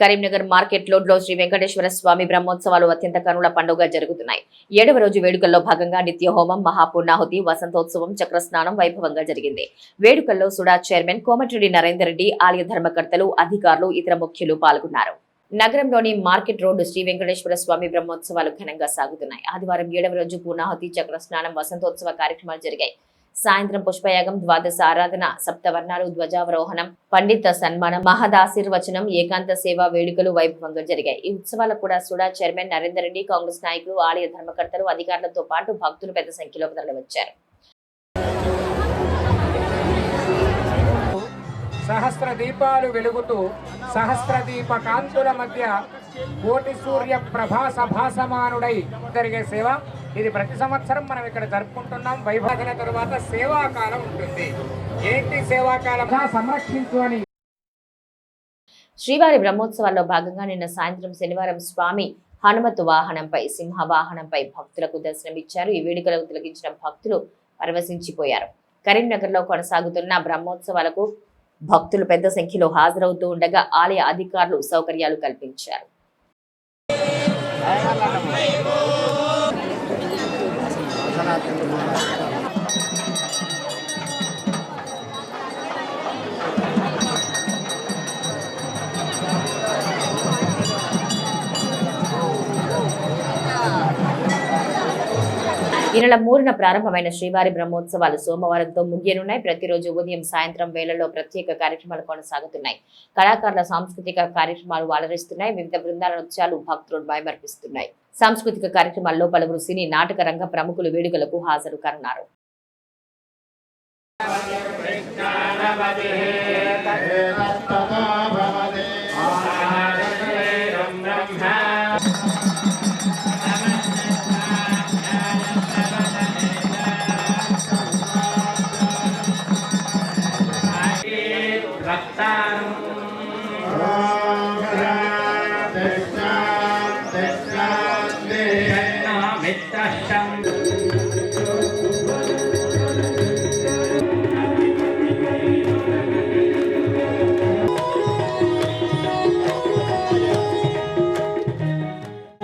Karimnagar market లోడ్లో శ్రీ వెంకటేశ్వర స్వామి బ్రహ్మోత్సవాలు అత్యంత కనుల పండుగ జరుగుతున్నాయి. ఏడవ రోజు వేడుకల్లో భాగంగా నిత్య హోమం మహాపూర్ణాహుతి వసంతోత్సవం చక్రస్నానం వైభవంగా జరిగింది. వేడుకల్లో సుడా చైర్మన్ కోమటిరెడ్డి నరేందర్ రెడ్డి ఆలయ ధర్మకర్తలు అధికారులు ఇతర ముఖ్యులు పాల్గొన్నారు. నగరంలోని మార్కెట్ రోడ్డు శ్రీ వెంకటేశ్వర స్వామి బ్రహ్మోత్సవాలు ఘనంగా సాగుతున్నాయి. ఆదివారం ఏడవ రోజు పూర్ణాహుతి చక్ర స్నానం వసంతోత్సవ కార్యక్రమాలు జరిగాయి. సాయంత్రం పుష్పయాగం ద్వాదశ ఆరాధన సప్తవర్ణాలు ధ్వజావరోహణం పండిత సన్మానం మహదాశీర్వచనం ఏకాంత సేవా వేడుకలు వైభవంగా జరిగాయి. ఈ ఉత్సవాలకు కూడా సుడా చైర్మన్ నరేందర్ రెడ్డి కాంగ్రెస్ నాయకులు ఆలయ ధర్మకర్తలు అధికారులతో పాటు భక్తులు పెద్ద సంఖ్యలో తరలివచ్చారు. సహస్ర దీపాలు వెలుగుతూ సహస్ర దీప కాంతుల మధ్య కోటి సూర్య ప్రభా భాసమానుడై జరిగే సేవ ఇది ప్రతి సంవత్సరం మనం ఇక్కడ జరుపుకుంటున్నాం. వైభాగన తరువాత సేవాకాలం ఉంటుంది. ఏంటి సేవాకాలం? సంరక్షించు అని. శ్రీవారి బ్రహ్మోత్సవాల్లో భాగంగా నిన్న సాయంత్రం శనివారం స్వామి హనుమతు వాహనంపై సింహ వాహనంపై భక్తులకు దర్శనమిచ్చారు. ఈ వేడుకలకు తిలగించిన భక్తులు పరవశించిపోయారు. కరీంనగర్లో కొనసాగుతున్న బ్రహ్మోత్సవాలకు భక్తులు పెద్ద సంఖ్యలో హాజరవుతూ ఉండగా ఆలయ అధికారులు సౌకర్యాలు కల్పించారు. Thank you. ఈ నెల మూడున ప్రారంభమైన శ్రీవారి బ్రహ్మోత్సవాలు సోమవారంతో ముగియనున్నాయి. ప్రతిరోజు ఉదయం సాయంత్రం వేళల్లో ప్రత్యేక కార్యక్రమాలు కొనసాగుతున్నాయి. కళాకారుల సాంస్కృతిక కార్యక్రమాలు వాలరిస్తున్నాయి వివిధ బృందాల నృత్యాలు భక్తులు భయమర్పిస్తున్నాయి సాంస్కృతిక కార్యక్రమాల్లో పలువురు సినీ నాటక రంగ ప్రముఖులు వేడుకలకు హాజరు కానున్నారు. Raptaram.